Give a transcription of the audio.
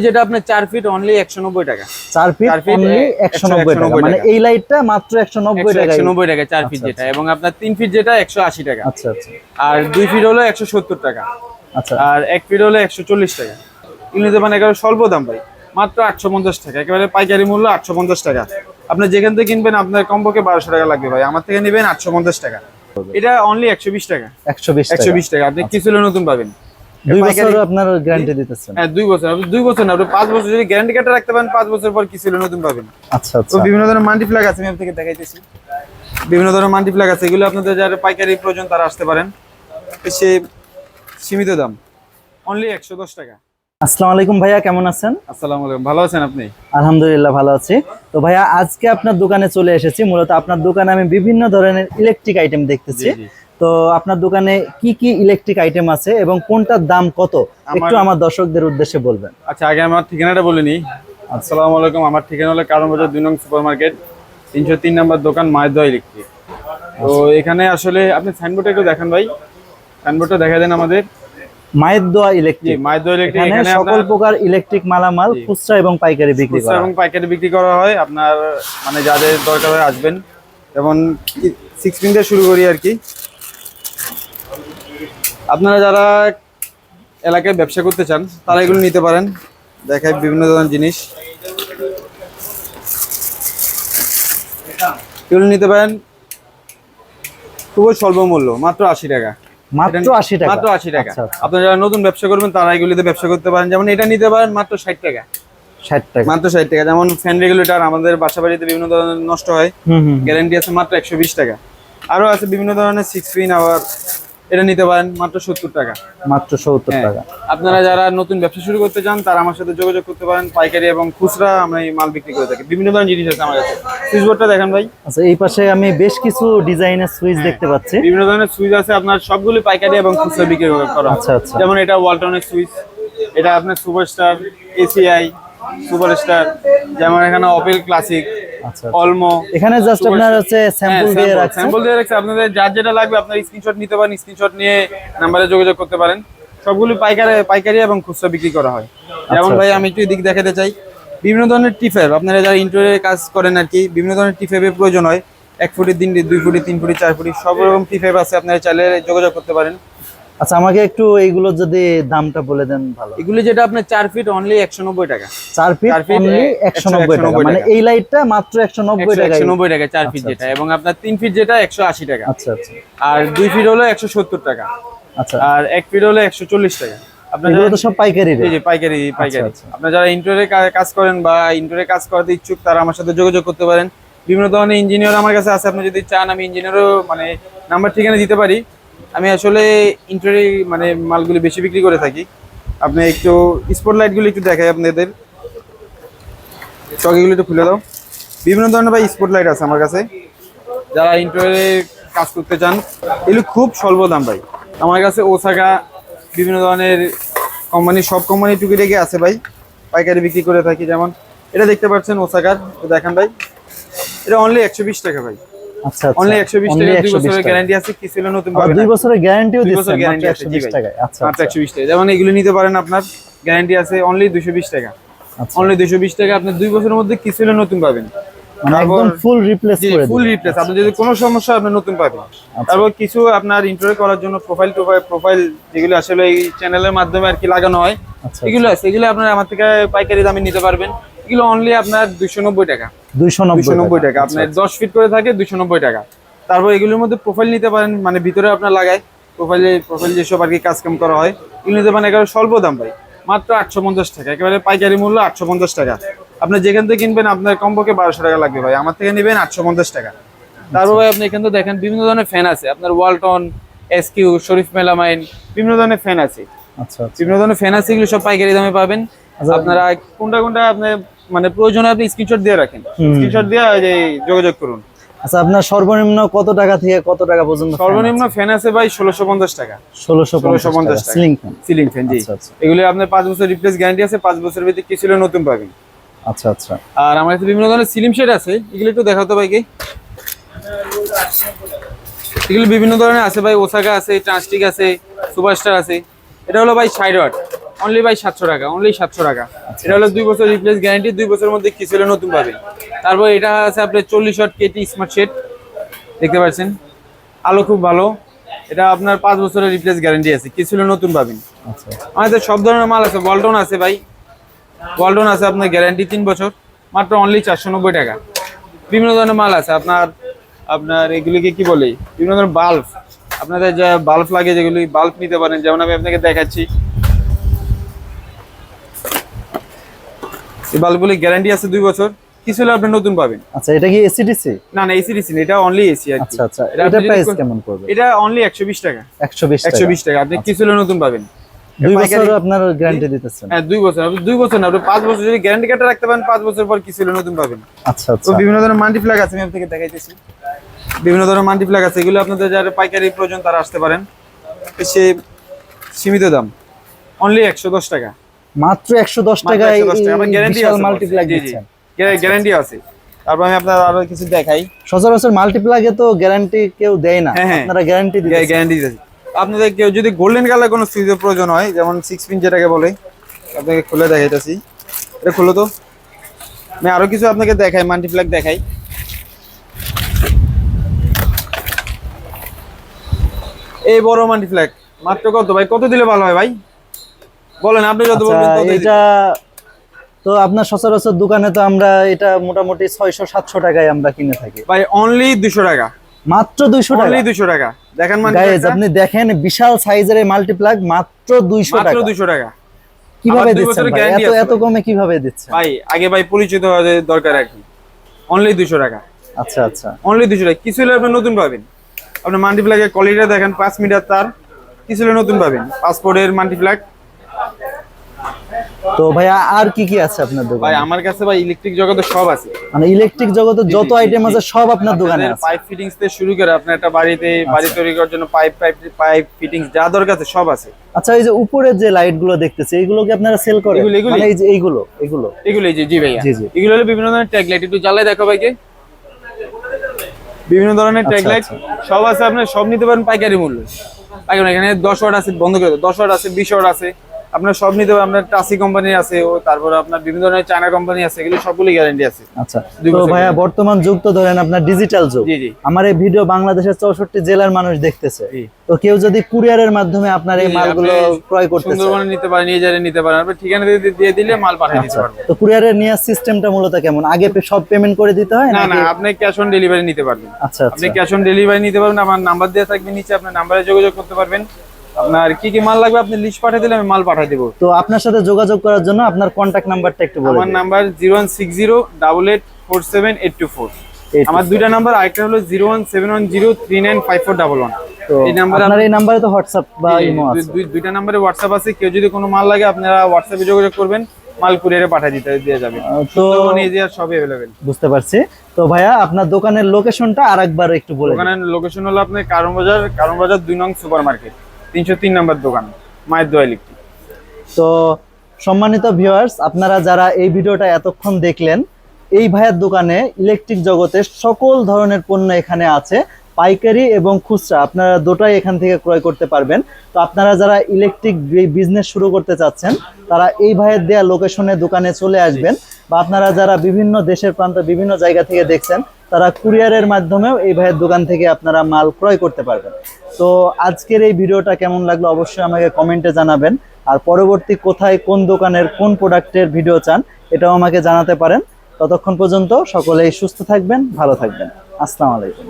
যেটা আপনার চার ফিট অনলি একশো নব্বই টাকা। চার ফিট অনলি এ- একশো নব্বই টাকা। মানে এই লাইটটা মাত্র একশো নব্বই টাকা একশো নব্বই টাকা চার ফিট আচ্ছা, যেটা। এবং আপনার তিন ফিট যেটা একশো আশি টাকা। আচ্ছা আচ্ছা। আর দুই ফিট হলো একশো সত্তর টাকা। আচ্ছা। আর এক ফিট হলো একশো চল্লিশ টাকা। এগুলো মানে একেবারে স্বল্প দাম ভাই। মাত্র আটশো পঞ্চাশ টাকা। একেবারে পাইকারি মূল্য আটশো পঞ্চাশ টাকা। আপনি যেখান থেকে কিনবেন আপনার কমপক্ষে বারোশো টাকা লাগবে ভাই। আমার থেকে নেবেন আটশো পঞ্চাশ টাকা। এটা অনলি একশো বিশ টাকা। একশো বিশ একশো বিশ টাকা। আপনি কিছু নতুন পাবেন। দুই বছর আপনার গ্যারান্টি দিতেছেন। হ্যাঁ দুই বছর আপনি দুই বছর না আপনি পাঁচ বছর যদি গ্যারান্টি কার্ডটা রাখতে পারেন পাঁচ বছর পর কিছু হলে নতুন পাবেন? আচ্ছা তো আচ্ছা বিভিন্ন ধরনের মাল্টি ফ্ল্যাগ আছে আমি আপনাকে দেখাইতেছি। বিভিন্ন ধরনের মাল্টি ফ্ল্যাগ আছে এগুলো আপনাদের যারা পাইকারি প্রয়োজন তারা আসতে পারেন। সে সীমিত দাম অনলি একশো দশ টাকা। আসসালামু আলাইকুম ভাইয়া কেমন আছেন? আসসালামু আলাইকুম ভালো আছেন আপনি? আলহামদুলিল্লাহ ভালো আছি। তো ভাইয়া আজকে আপনার দোকানে চলে এসেছি মূলত আপনার দোকানে আমি বিভিন্ন ধরনের ইলেকট্রিক আইটেম দেখতেছি। তো আপনার দোকানে কি কি ইলেকট্রিক আইটেম আছে এবং কোনটার দাম কত? একটু আমার দর্শকদের উদ্দেশ্যে বলবেন। আচ্ছা আগে আমার ঠিকানাটা বলে নিই। আসসালামু আলাইকুম আমার ঠিকানা হলো কারণ বাজার দুই নং সুপার মার্কেট তিনশো তিন নম্বর দোকান মায়ের দোয়া ইলেকট্রিক তো এখানে আসলে আপনি সাইনবোর্ডটা একটু দেখেন ভাই। সাইনবোর্ডটা দেখা দেন আমাদের। মায়ের দোয়া ইলেকট্রিক মায়ের দোয়া ইলেকট্রিক এখানে সকল প্রকার ইলেকট্রিক মালামাল খুচরা এবং পাইকারি বিক্রি করা এবং পাইকারি বিক্রি করা হয়। আপনার মানে যাদের দরকার হয় আসবেন। যেমন সিক্স পিন দিয়ে শুরু করি আর কি। আপনারা যারা এলাকায় ব্যবসা করতে চান তারা এগুলো নিতে পারেন। দেখায় বিভিন্ন ধরনের জিনিস। এগুলো নিতে পারেন। খুবই স্বল্প মূল্য মাত্র আশি টাকা। মাত্র আশি টাকা? মাত্র আশি টাকা। আচ্ছা, আচ্ছা। আপনারা যারা নতুন ব্যবসা করবেন তারা এগুলিতে ব্যবসা করতে পারেন। যেমন এটা নিতে পারেন মাত্র ষাট টাকা। ষাট টাকা। মাত্র ষাট টাকা। যেমন ফ্যান রেগুলেটর আমাদের বাসা বাড়িতে বিভিন্ন ধরনের নষ্ট হয়। গ্যারান্টি আছে মাত্র একশো বিশ টাকা। আরও আছে বিভিন্ন ধরনের সিক্স পিন আবার এটা নিতে পারেন মাত্র সত্তর টাকা। মাত্র সত্তর হ্যাঁ। টাকা। আপনারা যারা নতুন ব্যবসা শুরু করতে চান তারা আমার সাথে যোগাযোগ করতে পারেন। পাইকারি এবং খুচরা আমরা এই মাল বিক্রি করে থাকি। বিভিন্ন ধরনের জিনিস আছে আমার কাছে। সুইচ বোর্ডটা দেখেন ভাই। আচ্ছা এই পাশে আমি বেশ কিছু ডিজাইনের সুইচ দেখতে পাচ্ছি। বিভিন্ন ধরনের সুইচ আছে। আপনার সবগুলি পাইকারি এবং খুচরা বিক্রি করা আচ্ছা, আচ্ছা। যেমন এটা ওয়ালটনের সুইচ এটা আপনার সুপারস্টার এসিআই সুপারস্টার যেমন এখানে অপেল ক্লাসিক অলমো এখানে জাস্ট আপনার হচ্ছে স্যাম্পল দিয়ে রাখছেন। স্যাম্পল দিয়ে রাখছে। আপনাদের যার যেটা লাগবে আপনার স্ক্রিনশট নিতে পারেন স্ক্রিনশট নিয়ে নাম্বারে যোগাযোগ করতে পারেন। সবগুলো পাইকারি পাইকারি এবং খুচরা বিক্রি করা হয়। যেমন ভাই আমি একটু দিক দেখাতে চাই। বিভিন্ন ধরনের টিফেব আপনারা যারা ইন্টারিয়ারে কাজ করেন আর কি বিভিন্ন ধরনের টিফেবের প্রয়োজন হয়। এক ফুটের তিন দুই ফুটি তিন ফুটি চার ফুটি সব রকম টিফেব আছে। আপনারা চাইলে যোগাযোগ করতে পারেন। আচ্ছা আমাকে একটু এইগুলো যদি দামটা বলে দেন ভালো এগুলি যেটা আপনার চার ফিট অনলি একশো নব্বই টাকা। চার ফিট অনলি এ- একশো নব্বই টাকা। মানে এই লাইটটা মাত্র একশো নব্বই টাকা একশো নব্বই টাকা চার ফিট যেটা। এবং আপনার তিন ফিট যেটা একশো আশি টাকা। আচ্ছা আচ্ছা। আর দুই ফিট হলো একশো সত্তর টাকা। আচ্ছা। আর এক ফিট হলো একশো চল্লিশ টাকা। আপনার তো সব পাইকারি জি জি পাইকারি পাইকারি। আচ্ছা। আপনারা যারা ইন্টারে কাজ করেন বা ইন্টারে কাজ করাতে ইচ্ছুক তারা আমার সাথে যোগাযোগ করতে পারেন। বিভিন্ন ধরনের ইঞ্জিনিয়ার আমার কাছে আছে। আপনি যদি চান আমি ইঞ্জিনিয়ারও মানে নাম্বার ঠিকানা দিতে পারি। আমি আসলে ইন্টারে মানে মালগুলি বেশি বিক্রি করে থাকি। আপনি একটু স্পট লাইটগুলো একটু দেখাই আপনাদের। চকিগুলো একটু খুলে দাও। বিভিন্ন ধরনের ভাই স্পট লাইট আছে আমার কাছে। যারা ইন্টারে কাজ করতে চান, এগুলো খুব স্বল্প দাম ভাই। আমার কাছে ওসাকা বিভিন্ন ধরনের কোম্পানি সব কোম্পানি টুকি টুকিটাকি আছে ভাই। পাইকারি বিক্রি করে থাকি যেমন। এটা দেখতে পাচ্ছেন ওসাকার দেখান ভাই। এটা অনলি একশো বিশ টাকা ভাই। আচ্ছা আচ্ছা। অনলি টাকা দুই 120 বছরের গ্যারান্টি আছে কিছু হলে নতুন পাবেন বছরের গ্যারান্টিও গ্যারান্টি আচ্ছা টাকা। যেমন এগুলো নিতে পারেন আপনার গ্যারান্টি আছে অনলি দুশো বিশ টাকা। অনলি দুশো বিশ টাকা আপনি বছরের মধ্যে কিছু হলে নতুন পাবেন? একদম ফুল রিপ্লেস করে ফুল রিপ্লেস আপনি যদি কোনো সমস্যা আপনি নতুন পাবেন। তারপর কিছু আপনার ইন্টারভিউ করার জন্য প্রোফাইল প্রোফাইল যেগুলো আসলে এই চ্যানেলের মাধ্যমে আর কি লাগানো হয় এগুলো আছে। এগুলো আপনার আমার থেকে পাইকারি দামে নিতে পারবেন। এগুলো অনলি আপনার দুইশো নব্বই টাকা। দুইশো দুইশো নব্বই নব্বই টাকা আপনার দশ ফিট করে থাকে দুইশো নব্বই টাকা। তারপর এগুলোর মধ্যে প্রোফাইল নিতে পারেন মানে ভিতরে আপনার লাগায়। প্রোফাইলে প্রোফাইল যেসব আর কি কাজ কাম করা হয় এগুলো নিতে পারেন একেবারে স্বল্প দাম ভাই। মাত্র আটশো পঞ্চাশ টাকা একেবারে পাইকারি মূল্য আটশো পঞ্চাশ টাকা। আপনি যেখান থেকে কিনবেন আপনার কমপক্ষে বারোশো টাকা লাগবে ভাই। আমার থেকে নেবেন আটশো পঞ্চাশ টাকা। তারপর ভাই আপনি এখান থেকে দেখেন বিভিন্ন ধরনের ফ্যান আছে। আপনার ওয়ালটন এসকিউ শরীফ মেলামাইন বিভিন্ন ধরনের ফ্যান আছে। আচ্ছা আচ্ছা। বিভিন্ন ধরনের ফ্যান আছে এগুলো সব পাইকারি দামে পাবেন। আচ্ছা। আপনারা কোনটা কোনটা আপনার মানে প্রয়োজনে আপনি স্ক্রিনশট দিয়ে রাখেন। স্ক্রিনশট দিয়ে যোগাযোগ করুন। আচ্ছা আপনার সর্বনিম্ন কত টাকা থেকে কত টাকা পর্যন্ত সর্বনিম্ন ফ্যান আছে ভাই ষোলোশো পঞ্চাশ টাকা। ষোলোশো ষোলোশো পঞ্চাশ টাকা। সিলিং ফ্যান সিলিং ফ্যান জি। আচ্ছা আচ্ছা। এগুলো আপনার পাঁচ বছর রিপ্লেস গ্যারান্টি আছে পাঁচ বছরের ভিতরে কিছু হলে নতুন পাবেন। আচ্ছা আচ্ছা। আর আমার কাছে বিভিন্ন ধরনের সিলিং শেড আছে এগুলো একটু দেখাতো ভাইকে। এগুলো বিভিন্ন ধরনের আছে ভাই ওসাকা আছে ট্রান্সটিক আছে সুপারস্টার আছে। এটা হলো ভাই ষাট ওয়াট অনলি বাই সাতশো টাকা অনলি সাতশো টাকা। এটা হলো দুই বছর রিপ্লেস গ্যারান্টি দুই বছরের মধ্যে কিছু হলে নতুন পাবেন তারপর এটা আছে আপনার চল্লিশ শট কেটি স্মার্ট সেট দেখতে পাচ্ছেন? আলো খুব ভালো। এটা আপনার পাঁচ বছরের রিপ্লেস গ্যারান্টি আছে কিছু হলে নতুন পাবেন। আচ্ছা আমাদের সব ধরনের মাল আছে ওয়ালটন আছে ভাই। ওয়ালটন আছে আপনার গ্যারান্টি তিন বছর মাত্র অনলি চারশো নব্বই টাকা। বিভিন্ন ধরনের মাল আছে আপনার আপনার এগুলিকে কি বলে? বিভিন্ন ধরনের বাল্ব আপনাদের যে বাল্ব লাগে যেগুলি বাল্ব নিতে পারেন যেমন আমি আপনাকে দেখাচ্ছি। এই বাল্বগুলি গ্যারান্টি আছে দুই বছর। কিছু হলে আপনি নতুন পাবেন। আচ্ছা এটা কি এসিডিসি না না এসি ডিসি এটা অনলি এসি আচ্ছা আচ্ছা এটা প্রাইস কেমন পড়বে? এটা অনলি একশো বিশ টাকা। একশো বিশ একশো বিশ টাকা। আপনি কিছু হলে নতুন পাবেন। দুই বছর আপনার গ্যারান্টি দিতেছেন। হ্যাঁ দুই বছর। আপনি দুই বছর না আপনি পাঁচ বছর যদি গ্যারান্টি কার্ডটা রাখতে পারেন পাঁচ বছর পর কিছু হলে নতুন পাবেন। আচ্ছা আচ্ছা। তো আচ্ছা বিভিন্ন ধরনের মাল্টি ফ্ল্যাগ আছে আমি আপনাকে দেখাইতেছি। বিভিন্ন ধরনের মাল্টি ফ্ল্যাগ আছে এগুলো আপনাদের যারা পাইকারি প্রয়োজন তারা আসতে পারেন। সে সীমিত দাম। অনলি একশো দশ টাকা। মাত্র একশো দশ মাত্র টাকায় 110 টাকা। গ্যারান্টি আছে মাল্টিপ্লাগ। দিচ্ছেন। গ্যারান্টি আছে। তারপর আমি আপনার আরও কিছু দেখাই। সচরাচর মাল্টিপ্লাগে তো গ্যারান্টি কেউ দেয় না। হ্যাঁ, হ্যাঁ। আপনারা গ্যারান্টি দিচ্ছেন গ্যারান্টি আছে আপনাদের কেউ যদি গোল্ডেন কালার কোনো সুইচের প্রয়োজন হয় যেমন সিক্স পিন যেটাকে বলে আপনাকে খুলে দেখাইতেছি। এটা খুলো তো। আমি আরও কিছু আপনাকে দেখাই মাল্টি ফ্ল্যাগ দেখাই। এই বড় মাল্টি ফ্ল্যাগ মাত্র কত ভাই? কত দিলে ভালো হয় ভাই? বলেন আপনি যত আচ্ছা, বলবেন এটা তো আপনার সচরাচর দোকানে তো আমরা এটা মোটামুটি ছয়শো সাতশো টাকায় আমরা কিনে থাকি। ভাই অনলি দুশো টাকা। মাত্র দুইশো টাকা? অনলি দুশো টাকা। দেখেন মানে আপনি দেখেন বিশাল সাইজের এই মাল্টিপ্লাগ মাত্র দুইশো মাত্র টাকা। দুশো টাকা। কীভাবে দিচ্ছেন এত এত কমে কীভাবে দিচ্ছেন? ভাই আগে ভাই পরিচিত হওয়া দরকার আর কি। অনলি দুশো টাকা। আচ্ছা আচ্ছা। অনলি দুশো টাকা। কিছু হলে আপনি নতুন পাবেন। আপনি মাল্টিপ্লাগের কোয়ালিটিটা দেখেন পাঁচ মিটার তার। কিছু হলে নতুন পাবেন। পাসপোর্টের মাল্টিপ্লাগ তো ভাইয়া আর কি কি আছে আপনার দোকানে? ভাই আমার কাছে ভাই ইলেকট্রিক জগতে সব আছে। মানে ইলেকট্রিক জগতে যত আইটেম আছে সব আপনার দোকানে আছে। পাইপ ফিটিংস থেকে শুরু করে আপনার একটা বাড়িতে বাড়ি তৈরি করার জন্য পাইপ পাইপ পাইপ ফিটিংস যা দরকার আছে সব আছে। আচ্ছা এই যে উপরে যে লাইটগুলো দেখতেছি এইগুলো কি আপনারা সেল করেন? এগুলো- মানে এই যে এইগুলো এগুলো। এগুলো জি জি ভাইয়া। জি, জি। এগুলো হলো বিভিন্ন ধরনের ট্যাগ লাইট একটু জ্বালাই দেখো ভাইকে। বিভিন্ন ধরনের ট্যাগ আচ্ছা, লাইট সব আছে আপনি সব নিতে পারেন পাইকারি মূল্য। পাইকারি এখানে দশ ওয়াট আছে বন্ধ করে দাও। দশ ওয়াট আছে বিশ ওয়াট আছে। আপনার সব নিতে পারেন আপনার টাসি কোম্পানি আছে ও তারপর আপনার বিভিন্ন ধরনের চায়না কোম্পানি আছে এগুলো সবগুলি গ্যারান্টি আছে। আচ্ছা তো ভাইয়া বর্তমান যুগ তো ধরেন আপনার ডিজিটাল যুগ। জি জি। আমার এই ভিডিও বাংলাদেশের চৌষট্টি জেলার মানুষ দেখতেছে। তো কেউ যদি কুরিয়ারের মাধ্যমে আপনার এই মালগুলো ক্রয় করতে চায় সুন্দরবনে নিতে পারেন নিয়ে যারে নিতে পারেন আপনি ঠিকানা দিয়ে দিয়ে দিলে মাল পাঠিয়ে দিতে আচ্ছা পারব তো কুরিয়ারের নেওয়ার সিস্টেমটা মূলত কেমন? আগে সব পেমেন্ট করে দিতে হয় না না আপনি ক্যাশ অন ডেলিভারি নিতে পারবেন। আচ্ছা আপনি ক্যাশ অন ডেলিভারি নিতে পারবেন আমার নাম্বার দেওয়া থাকবে নিচে আপনার নাম্বারে যোগাযোগ করতে পারবেন। আপনার কি কি মাল লাগবে? আপনি লিস্ট পাঠিয়ে দিলে আমি মাল পাঠিয়ে দেবো। তো আপনার সাথে যোগাযোগ করার জন্য আপনার কন্ট্যাক্ট নাম্বারটা একটু বলে আমার number zero one six zero double eight four seven eight two four আমার দুইটা নাম্বার আরেকটা হলো zero one seven one zero three nine five four double one এই নাম্বারে আপনার এই নাম্বারে তো হোয়াটসঅ্যাপ বা ইমো আছে। দুইটা নাম্বারে হোয়াটসঅ্যাপ আছে। কেউ যদি কোনো মাল লাগে আপনারা হোয়াটসঅ্যাপে যোগাযোগ করবেন। মাল কুরিয়ারে পাঠিয়ে দিতে যাবে। তো সবই বুঝতে পারছি। তো ভাইয়া আপনার দোকানের লোকেশনটা আরেকবার একটু বলে দিন। দোকানের লোকেশন হলো আপনার কারণ বাজার কারণ বাজার দুই নং সুপার মার্কেট তিনশো তিন নম্বর দোকান, মায়ের দোয়া ইলেকট্রিক তো সম্মানিত ভিউয়ার্স আপনারা যারা এই ভিডিওটা এতক্ষণ দেখলেন, এই ভাইয়ের দোকানে ইলেকট্রিক জগতের সকল ধরনের পণ্য এখানে আছে, পাইকারি এবং খুচরা, আপনারা দুটাই এখান থেকে ক্রয় করতে পারবেন। তো আপনারা যারা ইলেকট্রিক বিজনেস শুরু করতে চাচ্ছেন, তারা এই ভাইয়ের দেয়া লোকেশনে দোকানে চলে আসবেন, বা আপনারা যারা বিভিন্ন দেশের প্রান্ত বিভিন্ন জায়গা থেকে দেখছেন তারা কুরিয়ারের মাধ্যমেও এই ভাইয়ের দোকান থেকে আপনারা মাল ক্রয় করতে পারবেন। তো আজকের এই ভিডিওটা কেমন লাগল অবশ্যই আমাকে কমেন্টে জানাবেন। আর পরবর্তী কোথায় কোন দোকানের কোন প্রোডাক্টের ভিডিও চান, এটাও আমাকে জানাতে পারেন। ততক্ষণ পর্যন্ত সকলেই সুস্থ থাকবেন, ভালো থাকবেন। আসসালামু আলাইকুম।